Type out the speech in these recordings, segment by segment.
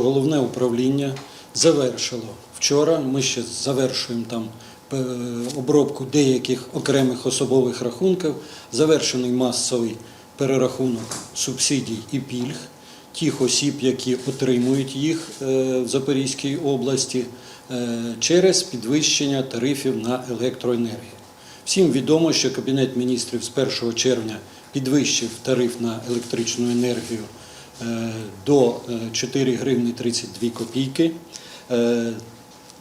Головне управління завершило вчора. Ми ще завершуємо там е, обробку деяких окремих особових рахунків. Завершений масовий перерахунок субсидій і пільг тих осіб, які отримують їх е, в Запорізькій області е, через підвищення тарифів на електроенергію. Всім відомо, що Кабінет міністрів з 1 червня підвищив тариф на електричну енергію до е, 4 гривні 32 копійки. Е,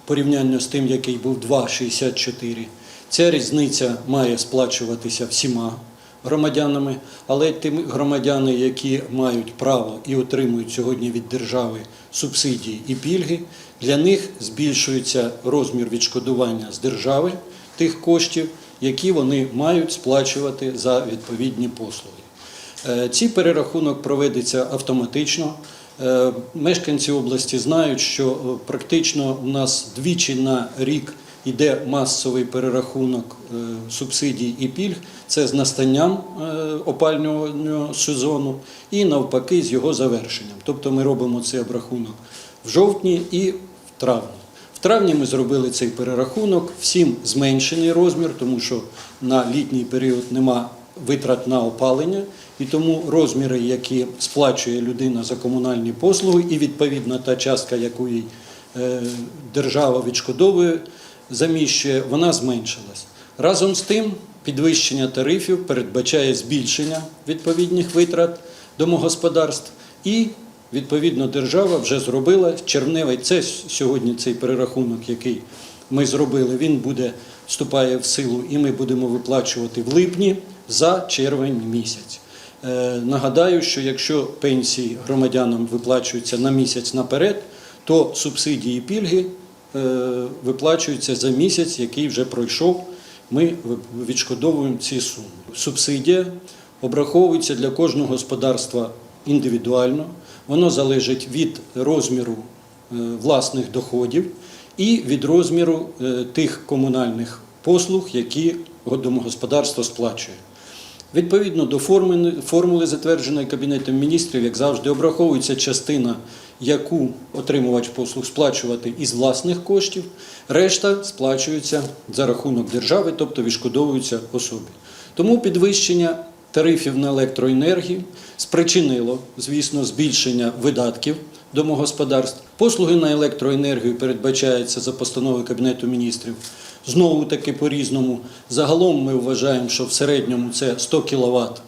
Порівняння з тим, який був 2,64. Ця різниця має сплачуватися всіма громадянами, але тим громадяни, які мають право і отримують сьогодні від держави субсидії і пільги, для них збільшується розмір відшкодування з держави тих коштів, які вони мають сплачувати за відповідні послуги. Е, Цей перерахунок проведеться автоматично. Е, Мешканці області знають, що е, практично у нас двічі на рік йде масовий перерахунок субсидій і пільг. Це з настанням опалювального сезону і навпаки з його завершенням. Тобто ми робимо цей обрахунок в жовтні і в травні. В травні ми зробили цей перерахунок, всім зменшений розмір, тому що на літній період нема витрат на опалення, і тому розміри, які сплачує людина за комунальні послуги, і відповідно та частка, яку їй е, держава відшкодовує, заміщує, вона зменшилась. Разом з тим, підвищення тарифів передбачає збільшення відповідних витрат домогосподарств і Відповідно, держава вже зробила червневий. Це сьогодні цей перерахунок, який ми зробили. Він буде вступає в силу, і ми будемо виплачувати в липні за червень місяць. Е, нагадаю, що якщо пенсії громадянам виплачуються на місяць наперед, то субсидії і пільги е, виплачуються за місяць, який вже пройшов. Ми відшкодовуємо ці суми. Субсидія обраховується для кожного господарства індивідуально. Воно залежить від розміру е, власних доходів і від розміру тих комунальних послуг, які домогосподарство сплачує. Відповідно до формули, затвердженої Кабінетом міністрів, як завжди, обраховується частина, яку отримувач послуг сплачувати із власних коштів, решта сплачується за рахунок держави, тобто відшкодовуються особі. Тому підвищення тарифів на електроенергію спричинило, звісно, збільшення видатків домогосподарств. Послуги на електроенергію передбачаються за постановою Кабінету міністрів. Знову таки по-різному. Загалом ми вважаємо, що в середньому це 100 кВт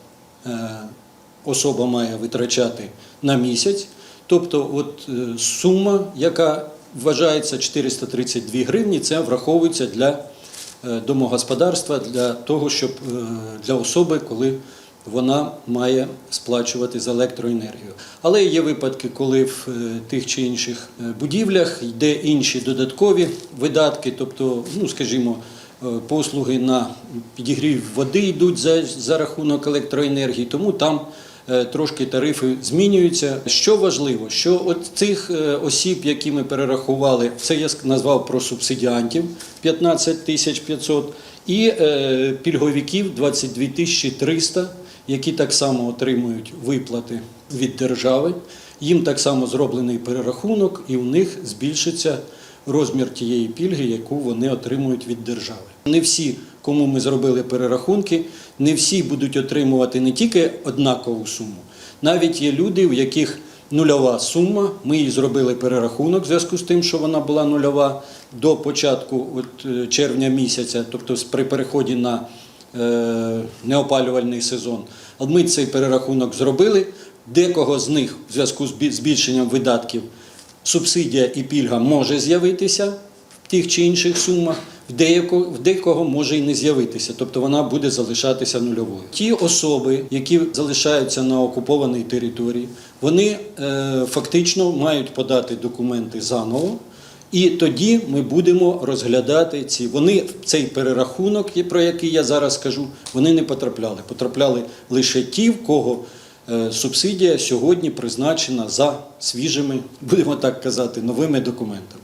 особа має витрачати на місяць. Тобто, от е, сума, яка вважається 432 гривні, це враховується для е, домогосподарства для того, щоб е, для особи, коли вона має сплачувати за електроенергію. Але є випадки, коли в е, тих чи інших е, будівлях йде інші додаткові видатки, тобто, ну скажімо, е, послуги на підігрів води йдуть за, за рахунок електроенергії, тому там е, трошки тарифи змінюються. Що важливо, що от цих е, осіб, які ми перерахували, це я назвав про субсидіантів 15 тисяч 500 і е, пільговиків 22 тисячі 300, які так само отримують виплати від держави. Їм так само зроблений перерахунок, і у них збільшиться розмір тієї пільги, яку вони отримують від держави. Не всі, кому ми зробили перерахунки, не всі будуть отримувати не тільки однакову суму. Навіть є люди, у яких нульова сума. Ми їй зробили перерахунок в зв'язку з тим, що вона була нульова до початку от, е, червня місяця, тобто при переході на е, неопалювальний сезон. Ми цей перерахунок зробили. Декого з них в зв'язку з збільшенням видатків субсидія і пільга може з'явитися в тих чи інших сумах, в деякого, в декого може і не з'явитися, тобто вона буде залишатися нульовою. Ті особи, які залишаються на окупованій території, вони е, фактично мають подати документи заново. І тоді ми будемо розглядати ці. Вони цей перерахунок, про який я зараз скажу, вони не потрапляли. Потрапляли лише ті, в кого субсидія сьогодні призначена за свіжими, будемо так казати, новими документами.